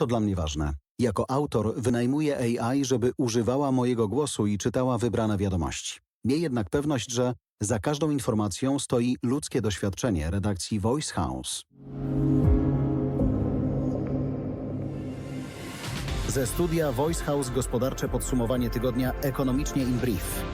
To dla mnie ważne. Jako autor wynajmuję AI, żeby używała mojego głosu i czytała wybrane wiadomości. Miej jednak pewność, że za każdą informacją stoi ludzkie doświadczenie redakcji Voice House. Ze studia Voice House gospodarcze podsumowanie tygodnia ekonomicznie in brief.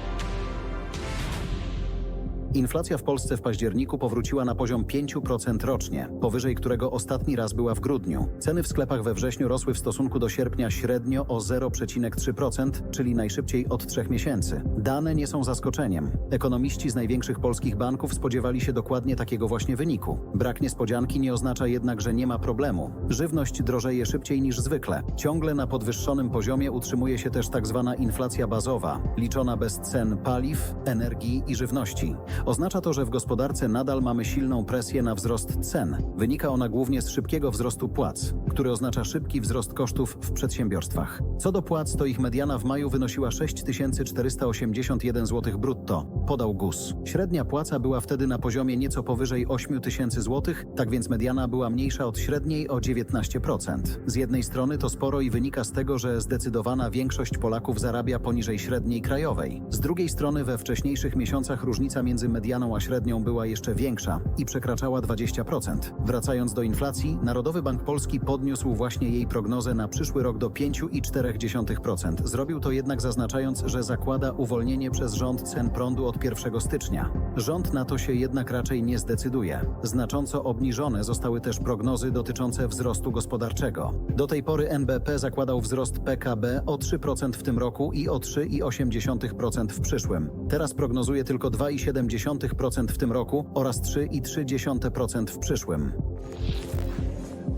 Inflacja w Polsce w październiku powróciła na poziom 5% rocznie, powyżej którego ostatni raz była w grudniu. Ceny w sklepach we wrześniu rosły w stosunku do sierpnia średnio o 0,3%, czyli najszybciej od trzech miesięcy. Dane nie są zaskoczeniem. Ekonomiści z największych polskich banków spodziewali się dokładnie takiego właśnie wyniku. Brak niespodzianki nie oznacza jednak, że nie ma problemu. Żywność drożeje szybciej niż zwykle. Ciągle na podwyższonym poziomie utrzymuje się też tak zwana inflacja bazowa, liczona bez cen paliw, energii i żywności. Oznacza to, że w gospodarce nadal mamy silną presję na wzrost cen. Wynika ona głównie z szybkiego wzrostu płac, który oznacza szybki wzrost kosztów w przedsiębiorstwach. Co do płac, to ich mediana w maju wynosiła 6481 zł brutto, podał GUS. Średnia płaca była wtedy na poziomie nieco powyżej 8000 zł, tak więc mediana była mniejsza od średniej o 19%. Z jednej strony to sporo i wynika z tego, że zdecydowana większość Polaków zarabia poniżej średniej krajowej. Z drugiej strony we wcześniejszych miesiącach różnica między medianą a średnią była jeszcze większa i przekraczała 20%. Wracając do inflacji, Narodowy Bank Polski podniósł właśnie jej prognozę na przyszły rok do 5,4%. Zrobił to jednak zaznaczając, że zakłada uwolnienie przez rząd cen prądu od 1 stycznia. Rząd na to się jednak raczej nie zdecyduje. Znacząco obniżone zostały też prognozy dotyczące wzrostu gospodarczego. Do tej pory NBP zakładał wzrost PKB o 3% w tym roku i o 3,8% w przyszłym. Teraz prognozuje tylko 2,7% w tym roku oraz 3,3% w przyszłym.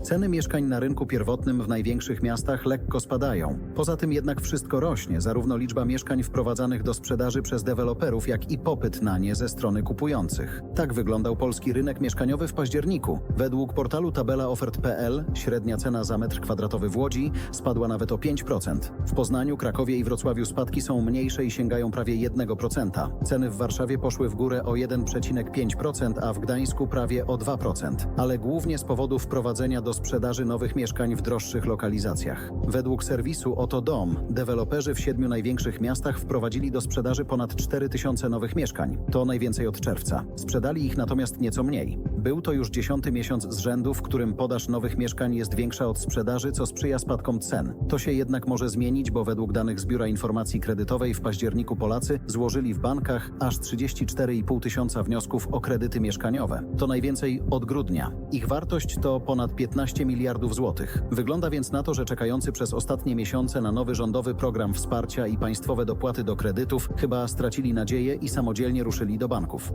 Ceny mieszkań na rynku pierwotnym w największych miastach lekko spadają. Poza tym jednak wszystko rośnie, zarówno liczba mieszkań wprowadzanych do sprzedaży przez deweloperów, jak i popyt na nie ze strony kupujących. Tak wyglądał polski rynek mieszkaniowy w październiku. Według portalu tabelaofert.pl średnia cena za metr kwadratowy w Łodzi spadła nawet o 5%. W Poznaniu, Krakowie i Wrocławiu spadki są mniejsze i sięgają prawie 1%. Ceny w Warszawie poszły w górę o 1,5%, a w Gdańsku prawie o 2%, ale głównie z powodu wprowadzenia do sprzedaży nowych mieszkań w droższych lokalizacjach. Według serwisu Oto Dom, deweloperzy w siedmiu największych miastach wprowadzili do sprzedaży ponad 4 tysiące nowych mieszkań. To najwięcej od czerwca. Sprzedali ich natomiast nieco mniej. Był to już dziesiąty miesiąc z rzędu, w którym podaż nowych mieszkań jest większa od sprzedaży, co sprzyja spadkom cen. To się jednak może zmienić, bo według danych z Biura Informacji Kredytowej w październiku Polacy złożyli w bankach aż 34,5 tysiąca wniosków o kredyty mieszkaniowe. To najwięcej od grudnia. Ich wartość to ponad 15 miliardów złotych. Wygląda więc na to, że czekający przez ostatnie miesiące na nowy rządowy program wsparcia i państwowe dopłaty do kredytów chyba stracili nadzieję i samodzielnie ruszyli do banków.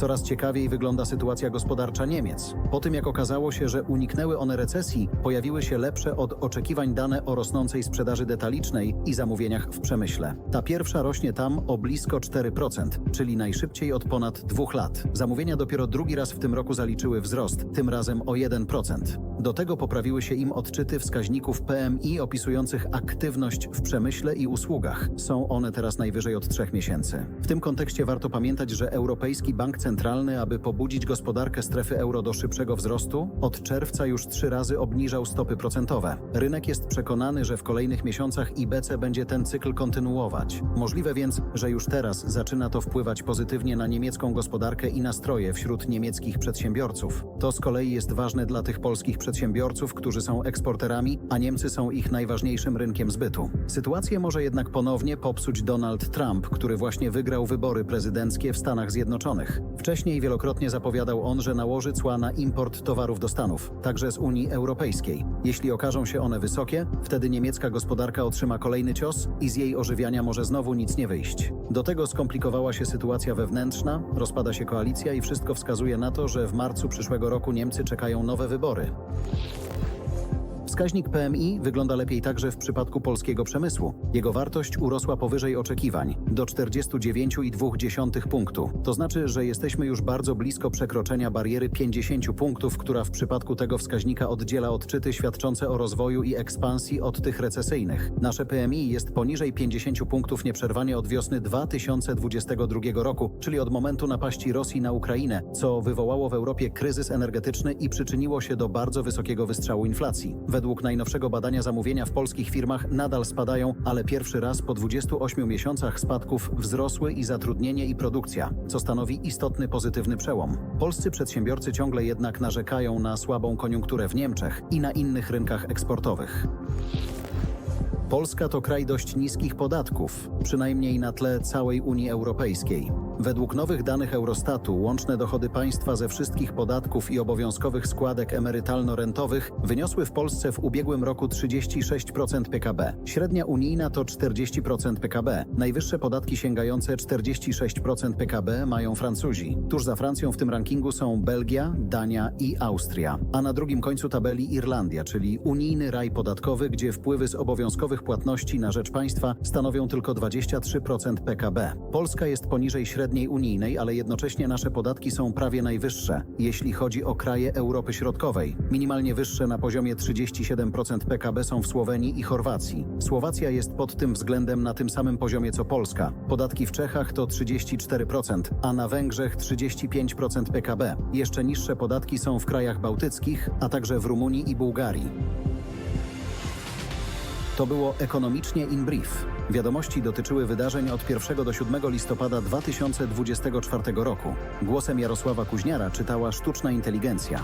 Coraz ciekawiej wygląda sytuacja gospodarcza Niemiec. Po tym jak okazało się, że uniknęły one recesji, pojawiły się lepsze od oczekiwań dane o rosnącej sprzedaży detalicznej i zamówieniach w przemyśle. Ta pierwsza rośnie tam o blisko 4%, czyli najszybciej od ponad dwóch lat. Zamówienia dopiero drugi raz w tym roku zaliczyły wzrost, tym razem o 1%. Do tego poprawiły się im odczyty wskaźników PMI opisujących aktywność w przemyśle i usługach. Są one teraz najwyżej od trzech miesięcy. W tym kontekście warto pamiętać, że Europejski Bank Centralny, aby pobudzić gospodarkę strefy euro do szybszego wzrostu, od czerwca już trzy razy obniżał stopy procentowe. Rynek jest przekonany, że w kolejnych miesiącach IBC będzie ten cykl kontynuować. Możliwe więc, że już teraz zaczyna to wpływać pozytywnie na niemiecką gospodarkę i nastroje wśród niemieckich przedsiębiorców. To z kolei jest ważne dla tych polskich przedsiębiorców, którzy są eksporterami, a Niemcy są ich najważniejszym rynkiem zbytu. Sytuację może jednak ponownie popsuć Donald Trump, który właśnie wygrał wybory prezydenckie w Stanach Zjednoczonych. Wcześniej wielokrotnie zapowiadał on, że nałoży cła na import towarów do Stanów, także z Unii Europejskiej. Jeśli okażą się one wysokie, wtedy niemiecka gospodarka otrzyma kolejny cios i z jej ożywiania może znowu nic nie wyjść. Do tego skomplikowała się sytuacja wewnętrzna, rozpada się koalicja i wszystko wskazuje na to, że w marcu przyszłego roku Niemcy czekają nowe wybory. Wskaźnik PMI wygląda lepiej także w przypadku polskiego przemysłu. Jego wartość urosła powyżej oczekiwań. Do 49,2 punktu. To znaczy, że jesteśmy już bardzo blisko przekroczenia bariery 50 punktów, która w przypadku tego wskaźnika oddziela odczyty świadczące o rozwoju i ekspansji od tych recesyjnych. Nasze PMI jest poniżej 50 punktów nieprzerwanie od wiosny 2022 roku, czyli od momentu napaści Rosji na Ukrainę, co wywołało w Europie kryzys energetyczny i przyczyniło się do bardzo wysokiego wystrzału inflacji. Według najnowszego badania zamówienia w polskich firmach nadal spadają, ale pierwszy raz po 28 miesiącach spadków wzrosły i zatrudnienie i produkcja, co stanowi istotny pozytywny przełom. Polscy przedsiębiorcy ciągle jednak narzekają na słabą koniunkturę w Niemczech i na innych rynkach eksportowych. Polska to kraj dość niskich podatków, przynajmniej na tle całej Unii Europejskiej. Według nowych danych Eurostatu łączne dochody państwa ze wszystkich podatków i obowiązkowych składek emerytalno-rentowych wyniosły w Polsce w ubiegłym roku 36% PKB. Średnia unijna to 40% PKB. Najwyższe podatki sięgające 46% PKB mają Francuzi. Tuż za Francją w tym rankingu są Belgia, Dania i Austria. A na drugim końcu tabeli Irlandia, czyli unijny raj podatkowy, gdzie wpływy z obowiązkowych płatności na rzecz państwa stanowią tylko 23% PKB. Polska jest poniżej średniej unijnej, ale jednocześnie nasze podatki są prawie najwyższe, jeśli chodzi o kraje Europy Środkowej. Minimalnie wyższe na poziomie 37% PKB są w Słowenii i Chorwacji. Słowacja jest pod tym względem na tym samym poziomie co Polska. Podatki w Czechach to 34%, a na Węgrzech 35% PKB. Jeszcze niższe podatki są w krajach bałtyckich, a także w Rumunii i Bułgarii. To było ekonomicznie in brief. Wiadomości dotyczyły wydarzeń od 1 do 7 listopada 2024 roku. Głosem Jarosława Kuźniara czytała sztuczna inteligencja.